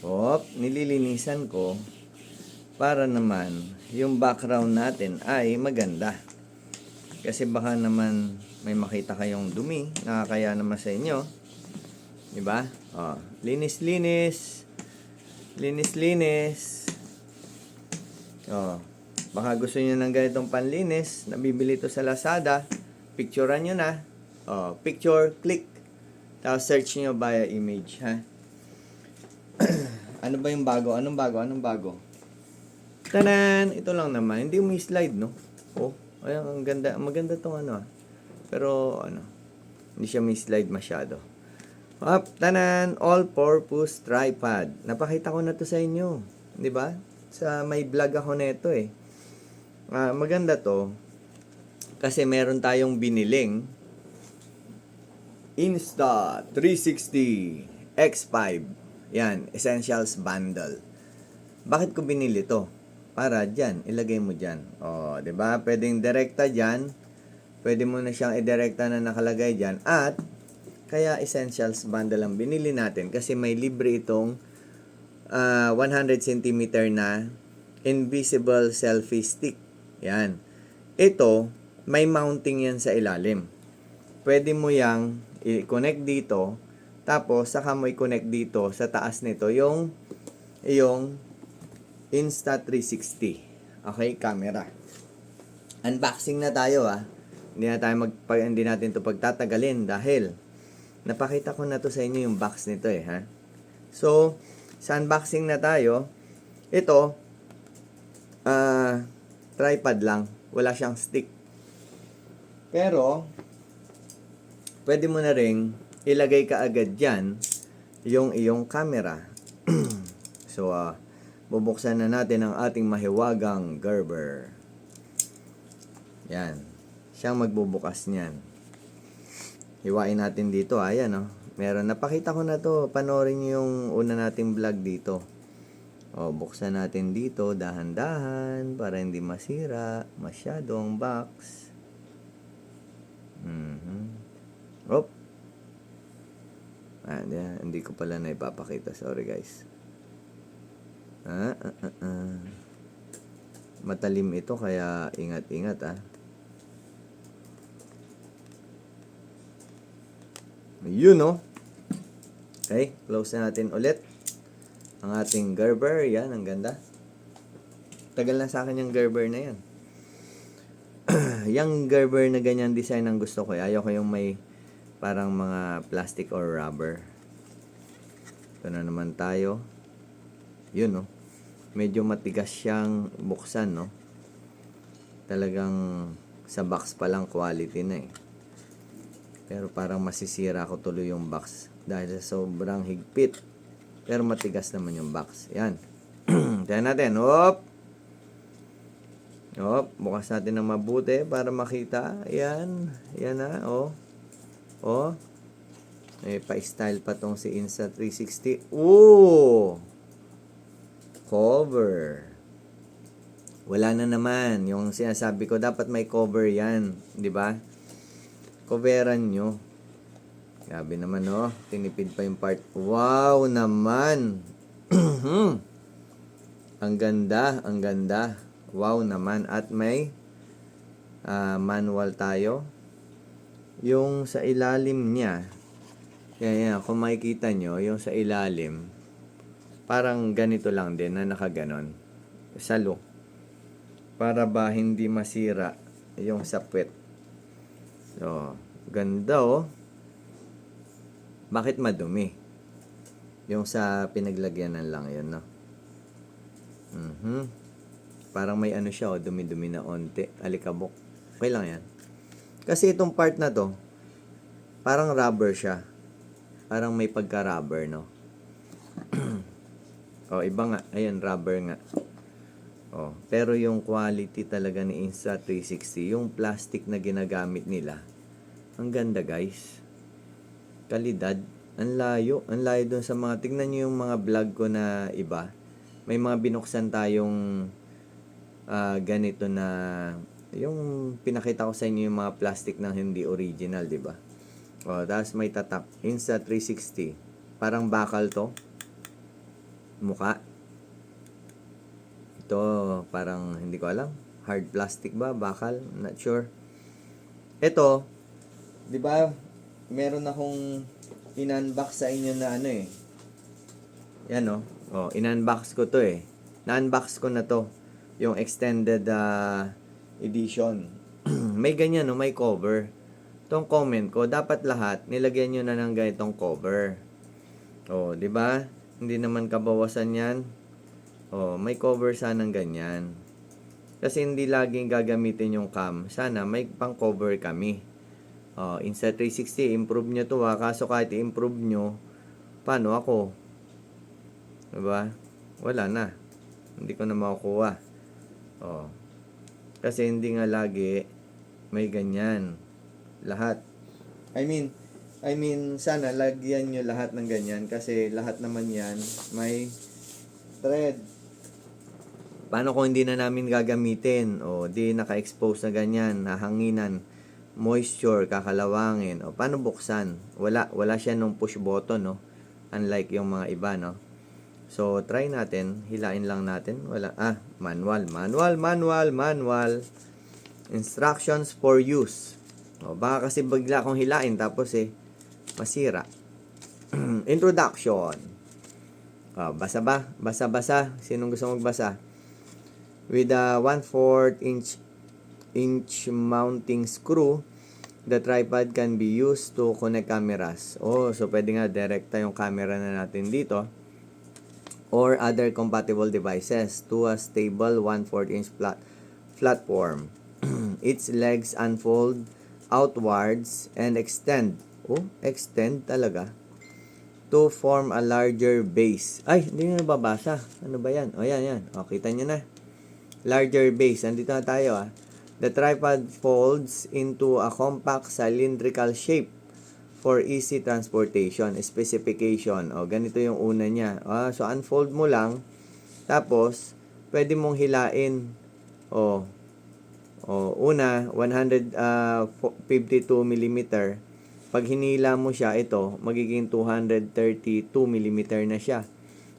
Op, nililinisan ko para naman yung background natin ay maganda. Kasi baka naman may makita kayong dumi, nakakaya naman sa inyo. 'Di ba? Oh, linis-linis. Linis-linis. Oh, baka gusto niyo ng ganitong panlinis, nabibili ito sa Lazada. Picturean niyo na. Oh, picture, click. Tapos search niyo via image, ha? ano ba yung bago? Anong bago? Anong bago? Tanan! Ito lang naman. Hindi mo slide, no? Oh, ayan, ang ganda. Maganda tong ano, ah. Pero, ano, hindi siya may slide masyado. Up, tanan! All-purpose tripod. Napakita ko na to sa inyo. Di ba? Sa may vlog ako nito eh. Ah, maganda to. Kasi meron tayong biniling Insta 360 X5. Yan, Essentials Bundle. Bakit ko binili to? Para dyan, ilagay mo dyan. O, di ba? Pwedeng direkta dyan. Pwede mo na siyang idirekta na nakalagay dyan. At, kaya Essentials Bundle ang binili natin kasi may libre itong ah, 100 cm na invisible selfie stick. Yan. Ito, may mounting yan sa ilalim. Pwede mo yang i-connect dito, tapos saka mo i-connect dito sa taas nito yung yung Insta360. Okay, camera. Unboxing na tayo ah. Hindi na tayo mag hindi natin 'to pagtatagalin dahil napakita ko na to sa inyo yung box nito eh ha. So, sa unboxing na tayo, ito ah tripod lang, wala siyang stick. Pero pwede mo na ring ilagay ka agad dyan yung iyong camera. so, ah, bubuksan na natin ang ating mahiwagang Gerber. Yan. Siyang magbubukas niyan. Hiwain natin dito. Ayan, oh. Meron. Napakita ko na to. Panorin niyo yung una nating vlog dito. O, buksan natin dito. Dahan-dahan. Para hindi masira. Masyadong box. Ah, hindi, hindi ko pala na ipapakita. Sorry, guys. Ah, ah, ah, ah. Matalim ito kaya ingat-ingat ah. Yun no. Okay, close na natin ulit. Ang ating Gerber, yan, ang ganda. Tagal na sa akin yung Gerber na yan. yung Gerber na ganyan design ang gusto ko. eh. Ayaw ko yung may parang mga plastic or rubber. Ito na naman tayo. Yun, no? Medyo matigas siyang buksan, no? Talagang sa box pa lang quality na eh. Pero parang masisira ko tuloy yung box dahil sa sobrang higpit. Pero matigas naman yung box. Yan. Tignan natin. Hop! Hop, bukas natin ng mabuti para makita. Yan. Yan na, oh. Oh. May pa-style pa tong si Insta360. Ooh! Cover. Wala na naman. Yung sinasabi ko, dapat may cover yan. Di ba? Coveran nyo. Grabe naman, no? Tinipid pa yung part. Wow naman! ang ganda, ang ganda. Wow naman. At may ah, manual tayo. Yung sa ilalim niya, yan, yan, kung makikita nyo, yung sa ilalim, parang ganito lang din na nakaganon. Salo. Para ba hindi masira yung sapwet. So, ganda oh. Bakit madumi? Yung sa pinaglagyanan lang yun, no? Mhm. Parang may ano siya, oh, dumi-dumi na onte. Alikabok. Okay lang yan. Kasi itong part na to, parang rubber siya. Parang may pagka-rubber, no? oh, iba nga. Ayan, rubber nga. Oh, pero yung quality talaga ni Insta360, yung plastic na ginagamit nila, ang ganda guys. Kalidad, ang layo, ang layo dun sa mga, tignan nyo yung mga vlog ko na iba. May mga binuksan tayong ah, ganito na, yung pinakita ko sa inyo yung mga plastic na hindi original, di ba? Oh, tapos may tatak, Insta360. Parang bakal to. muka. Ito, parang hindi ko alam. Hard plastic ba? Bakal? Not sure. Ito, di ba, meron akong in-unbox sa inyo na ano eh. Yan oh. Oh, in-unbox ko to eh. Na-unbox ko na to. Yung extended ah, edition. may ganyan no, may cover. Tong comment ko, dapat lahat nilagyan nyo na ng ganitong cover. Oh, di ba? Hindi naman kabawasan yan. Oh, may cover sanang ganyan. Kasi hindi laging gagamitin yung cam. Sana may pang-cover kami. Oh, Insta360, improve nyo to ha. Kaso kahit i-improve nyo, paano ako? Diba? Wala na. Hindi ko na makukuha. Oh. Kasi hindi nga lagi may ganyan. Lahat. I mean, I mean, sana lagyan nyo lahat ng ganyan kasi lahat naman yan may thread. Paano kung hindi na namin gagamitin o di naka-expose na ganyan, nahanginan, moisture, kakalawangin, o paano buksan? Wala, wala siya nung push button, no? Unlike yung mga iba, no? So, try natin. Hilain lang natin. Wala. Ah, manual. Manual, manual, manual. Instructions for use. O, baka kasi bigla akong hilain tapos eh, masira. Introduction. O, basa ba? Basa-basa. Sinong gusto magbasa? With a 1/4 inch inch mounting screw, the tripod can be used to connect cameras. Oh, so pwede nga direkta yung camera na natin dito or other compatible devices to a stable 1/4 inch flat platform. Its legs unfold outwards and extend. Oh, extend talaga. To form a larger base. Ay, hindi na nababasa. Ano ba yan? O, yan, yan. O, kita nyo na. Larger base. Andito na tayo, ah. The tripod folds into a compact cylindrical shape for easy transportation. Specification. O, ganito yung una niya. Ah, so, unfold mo lang. Tapos, pwede mong hilain. O, o una, 152 mm. Pag hinila mo siya, ito, magiging 232 mm na siya.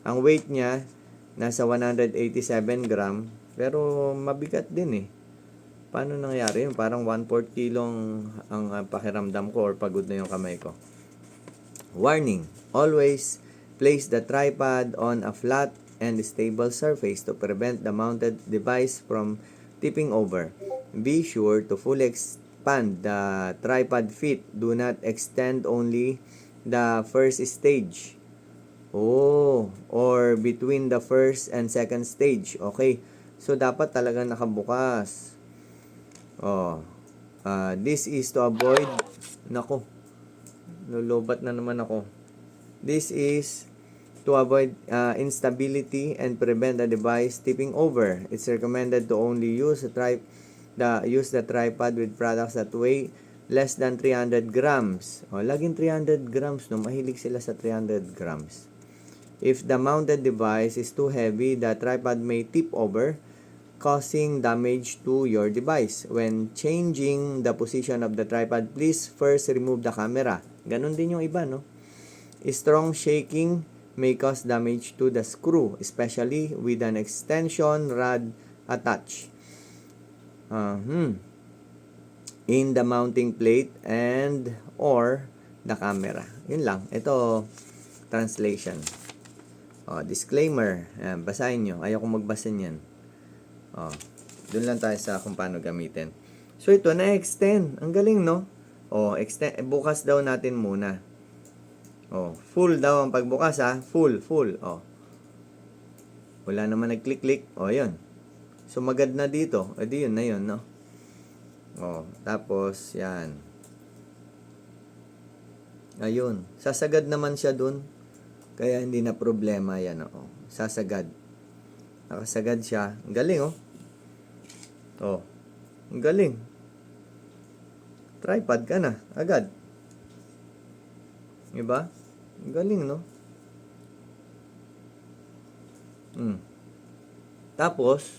Ang weight niya, nasa 187 gram. Pero, mabigat din eh. Paano nangyari yun? Parang 1/4 kilong ang uh, pakiramdam ko or pagod na yung kamay ko. Warning, always place the tripod on a flat and stable surface to prevent the mounted device from tipping over. Be sure to fully expand the tripod feet. Do not extend only the first stage. Oh, or between the first and second stage. Okay. So, dapat talaga nakabukas. Oh. Ah, this is to avoid nako. Lulubat na naman ako. This is to avoid uh, instability and prevent the device tipping over. It's recommended to only use a tri- the use the tripod with products that weigh less than 300 grams. O, laging 300 grams, no? Mahilig sila sa 300 grams. If the mounted device is too heavy, the tripod may tip over, causing damage to your device. When changing the position of the tripod, please first remove the camera. Ganon din yung iba, no? Strong shaking may cause damage to the screw, especially with an extension rod attached. Uh, hmm. In the mounting plate and or the camera. Yun lang. Ito, translation. Oh, disclaimer. Ayan, basahin nyo. Ayaw kong magbasa niyan. Oh, doon lang tayo sa kung paano gamitin. So, ito, na-extend. Ang galing, no? Oh, extend. eh, Bukas daw natin muna. Oh, full daw ang pagbukas ha. Full, full. Oh. Wala naman nag-click-click. Oh, yun. Sumagad na dito. E di yun na yun, no? Oh, tapos, yan. Ayun. Sasagad naman siya dun. Kaya hindi na problema yan, oh. Sasagad. Nakasagad siya. Ang galing, oh. Oh. Ang galing. Tripod ka na. Agad. Diba? Ang galing, no? Hmm. Tapos,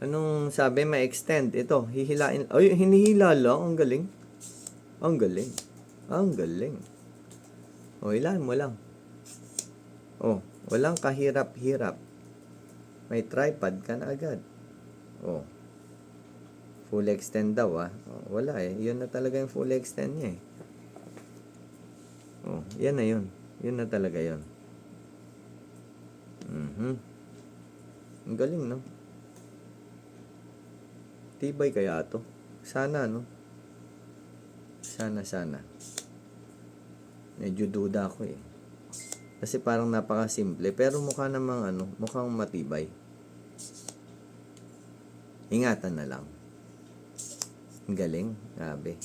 anong sabi, may extend. Ito, hihilain. Ay, hinihila lang. Ang galing. Ang galing. Ang galing. O, hilahin mo lang. Oh, walang kahirap-hirap. May tripod ka na agad. Oh. Full extend daw ah. Oh, wala eh. Yun na talaga yung full extend niya eh. Oh, yan na yun. Yun na talaga yun. Mhm. Ang galing, no? Tibay kaya to. Sana, no? Sana, sana. Medyo duda ako eh. Kasi parang napaka-simple. Pero mukha namang ano, mukhang matibay. Ingatan na lang. Ang galing. Grabe.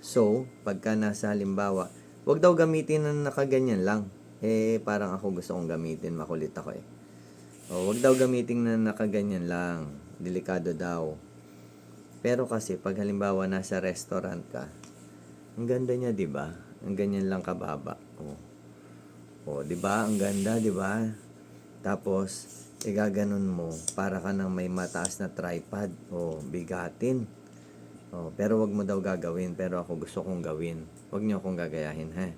So, pagka nasa halimbawa, wag daw gamitin na nakaganyan lang. Eh, parang ako gusto kong gamitin. Makulit ako eh. O, wag daw gamitin na nakaganyan lang. Delikado daw. Pero kasi, pag halimbawa nasa restaurant ka, ang ganda niya, di ba? Ang ganyan lang kababa. Oh. Oh, 'di ba? Ang ganda, 'di ba? Tapos igaganon mo para ka nang may mataas na tripod. Oh, bigatin. Oh, pero wag mo daw gagawin, pero ako gusto kong gawin. Wag niyo akong gagayahin, ha?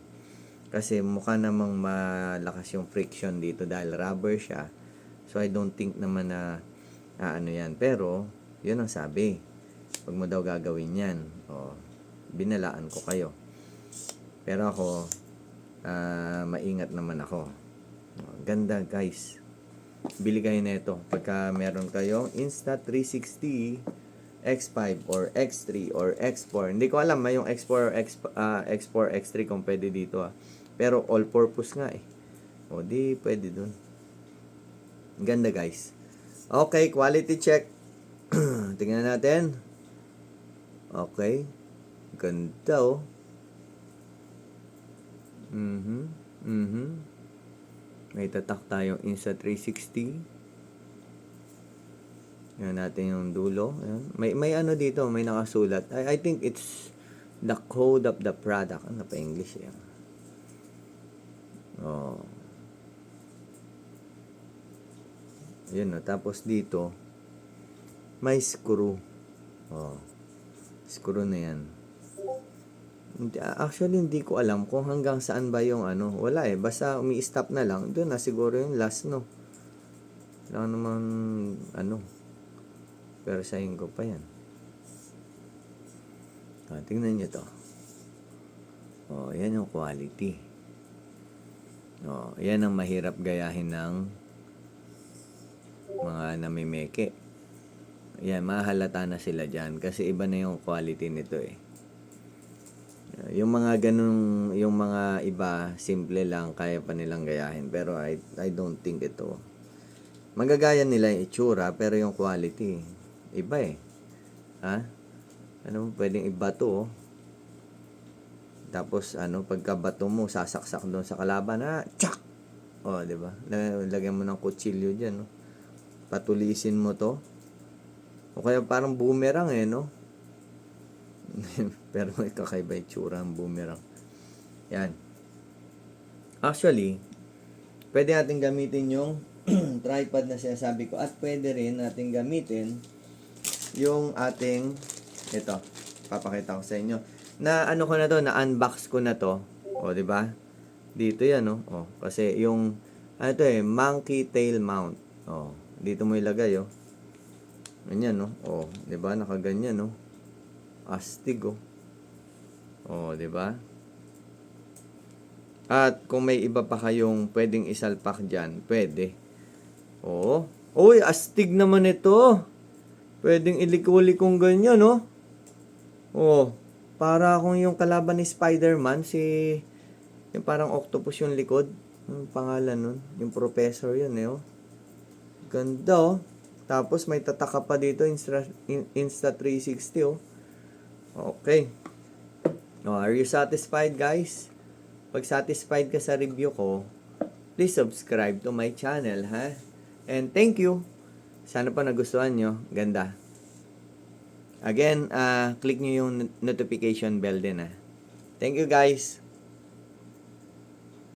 Kasi mukha namang malakas yung friction dito dahil rubber siya. So I don't think naman na ah, ano 'yan. Pero 'yun ang sabi. Wag mo daw gagawin 'yan. Oh, binalaan ko kayo. Pero ako, ah, maingat naman ako. Ganda guys. Bili kayo nito pagka meron kayong Insta360 X5 or X3 or X4. Hindi ko alam may yung X4 or X, ah, X4, X3 kung pwede dito ah. Pero all purpose nga eh. O di pwede dun. Ganda guys. Okay, quality check. Tingnan natin. Okay. Ganda oh. Mhm. Mhm. May tatak tayong Insta360. Yan natin yung dulo. Ayan. May may ano dito, may nakasulat. I, I think it's the code of the product. Ano pa English yan? Oh. Yan no. Tapos dito, may screw. Oh. Screw na yan. Actually, hindi ko alam kung hanggang saan ba yung ano. Wala eh. Basta umi-stop na lang. Doon na siguro yung last, no? Wala naman, ano. Pero sayin ko pa yan. Ah, tingnan nyo to. Oh, yan yung quality. Oh, yan ang mahirap gayahin ng mga namimeke. Yan, mahalata na sila dyan kasi iba na yung quality nito eh. Yung mga ganun, yung mga iba, simple lang, kaya pa nilang gayahin. Pero I, I don't think ito. Magagaya nila yung itsura, pero yung quality, iba eh. Ha? Ano, pwedeng iba to, oh. Tapos, ano, pagkabato mo, sasaksak doon sa kalaban, ha? Tsak! O, oh, di ba? Lagyan mo ng kutsilyo dyan, no? Patulisin mo to. O kaya parang boomerang eh, no? Pero may kakaiba yung tsura ang boomerang. Yan. Actually, pwede natin gamitin yung tripod na sinasabi ko at pwede rin natin gamitin yung ating ito, papakita ko sa inyo. Na ano ko na to, na unbox ko na to. O, di ba? Dito yan, no? O, kasi yung ano to eh, monkey tail mount. O, dito mo ilagay, oh. Ganyan, no? O, di ba? Nakaganyan, no? Astig, oh. O, di ba? At kung may iba pa kayong pwedeng isalpak dyan, pwede. Oo. Uy, astig naman ito. Pwedeng iliko-likong ganyan, no? Oh, para akong yung kalaban ni Spider-Man, si... Yung parang octopus yung likod. Yung pangalan nun. Yung professor yun, eh, oh. Ganda, oh. Tapos may tataka pa dito, Insta, in- Insta360, oh. Okay. Oh, are you satisfied, guys? Pag satisfied ka sa review ko, please subscribe to my channel, ha? And thank you. Sana pa nagustuhan nyo. Ganda. Again, uh, click nyo yung not- notification bell din, ha? Thank you, guys.